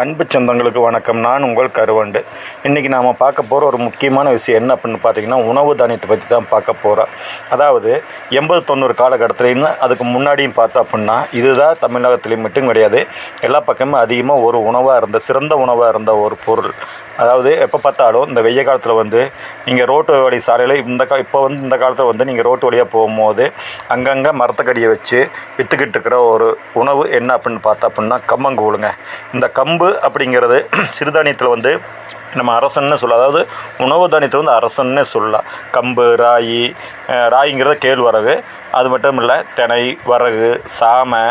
அன்பு சொந்தங்களுக்கு வணக்கம். நான் உங்கள் கருவண்டு. இன்றைக்கி நாம் பார்க்க போகிற ஒரு முக்கியமான விஷயம் என்ன அப்படின்னு பார்த்தீங்கன்னா உணவு தானியத்தை பற்றி தான் பார்க்க போகிறோம் அதாவது எண்பது தொண்ணூறு காலகட்டத்திலையும் அதுக்கு முன்னாடியும் பார்த்தோம் அப்படின்னா இதுதான் தமிழகத்துலேயும் மட்டும் கிடையாது. எல்லா பக்கமும் அதிகமாக ஒரு உணவாக இருந்த சிறந்த உணவாக இருந்த ஒரு பொருள். அதாவது எப்போ பார்த்தாலும் இந்த வெய்ய காலத்தில் வந்து நீங்கள் ரோட்டு வழி சாலையில் இந்த கா இப்போ வந்து இந்த காலத்தில் வந்து நீங்கள் ரோட்டு வழியாக போகும்போது அங்கங்கே மரத்தக்கடியை வச்சு விற்றுக்கிட்டு இருக்கிற ஒரு உணவு என்ன அப்படின்னு பார்த்தா அப்படின்னா கம்மங்கூழுங்க இந்த கம்பு அப்படிங்கிறது சிறுதானியத்தில் வந்து நம்ம அரசன்னு சொல்லலாம் அதாவது உணவு தானியத்தை வந்து அரசன்னே சொல்லலாம் கம்பு ராகி அஹ் ராகிங்கிறத கேழ்வரகு அது மட்டும் இல்லை தினை வரகு சாமை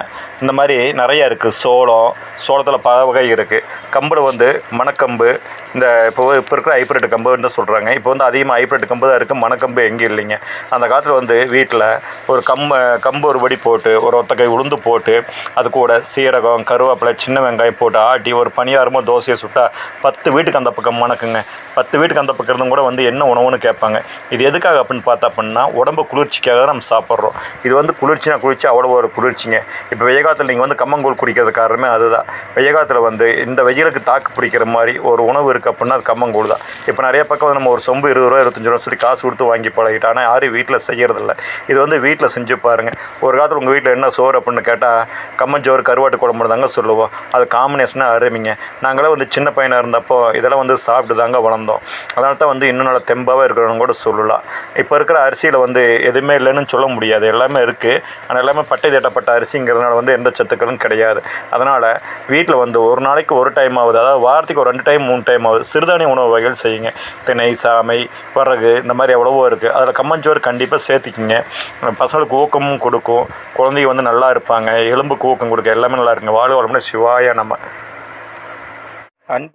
இந்த மாதிரி நிறையா இருக்குது சோளம் சோளத்தில் பல வகை இருக்குது கம்பில் வந்து மணக்கம்பு இந்த இப்போ இப்போ இருக்கிற ஹைப்ரிட் கம்புன்னு சொல்கிறாங்க இப்போ வந்து அதிகமாக ஹைப்ரிட் கம்பு தான் இருக்குது மணக்கம்பு எங்கே இல்லைங்க. அந்த காலத்தில் வந்து வீட்டில் ஒரு கம்பு கம்பு ஒரு வடி போட்டு ஒரு ஒத்தக்கை உளுந்து போட்டு அது கூட சீரகம் கருவேப்பிலை சின்ன வெங்காயம் போட்டு ஆட்டி ஒரு பணியாரமோ தோசையை சுட்டால் பத்து வீட்டுக்கு அந்த பக்கம் மணக்குங்க பத்து வீட்டுக்கு அந்த பக்கம் இருந்தும் கூட வந்து என்ன உணவுன்னு கேட்பாங்க. இது எதுக்காக அப்படின்னு பார்த்தா அப்படின்னா உடம்பு குளிர்ச்சிக்காக தான் நம்ம சாப்பிட்றோம். இது வந்து குளிர்ச்சினா குளிர்ச்சி அவ்வளோ ஒரு குளிர்ச்சிங்க. இப்போ வெய்ய காலத்தில் நீங்கள் வந்து கம்மங்கூழ் குடிக்கிறது காரணமே அதுதான். வெய்ய காலத்தில் வந்து இந்த வெயிலுக்கு தாக்கு பிடிக்கிற மாதிரி ஒரு உணவு இருக்குது அப்படின்னா அது கம்மங்கூழ் தான். இப்போ நிறைய பக்கம் வந்து நம்ம ஒரு சொம்பு இருபது ரூபா இருபத்தஞ்சு ரூபா சொல்லி காசு கொடுத்து வாங்கி பழகிட்டோம் ஆனால் யாரும் வீட்டில் செய்கிறதில்ல இது வந்து வீட்டில் செஞ்சு பாருங்கள் ஒரு காலத்தில் உங்கள் வீட்டில் என்ன சோறு அப்படின்னு கேட்டால் கம்மஞ்சோறு கருவாட்டு குழம்பு தாங்க சொல்லுவோம். அது காம்பினேஷனாக அருமைங்க. நாங்களாம் வந்து சின்ன பையனாக இருந்தப்போ இதெல்லாம் வந்து சாப்பிட்டு தாங்க வளர்ந்தோம். அதனால தான் வந்து இன்னும் நல்லா தெம்பாகவே இருக்கிறவங்க கூட சொல்லலாம். இப்போ இருக்கிற அரிசியில் வந்து எதுவுமே இல்லைன்னு சொல்ல முடியாது. எல்லாமே இருக்குது ஆனால் எல்லாமே பட்டை தட்டப்பட்ட அரிசிங்கிறதுனால வந்து எந்த சத்துக்களும் கிடையாது. அதனால் வீட்டில் வந்து ஒரு நாளைக்கு ஒரு டைம் ஆகுது. அதாவது வாரத்துக்கு ஒரு ரெண்டு டைம் மூணு டைம் ஆகுது. சிறுதானிய உணவு வகைகள் செய்யுங்க. திணை சாமை வரகு இந்த மாதிரி எவ்வளவோ இருக்குது அதில் கம்மஞ்சோறு கண்டிப்பாக சேர்த்திக்கிங்க. பசங்களுக்கு ஊக்கமும் கொடுக்கும். குழந்தைங்க வந்து நல்லா இருப்பாங்க. எலும்புக்கு ஊக்கம் கொடுக்க எல்லாமே நல்லா இருக்குங்க. வாழ் வளமுன்னா சிவாய நம்ம அன்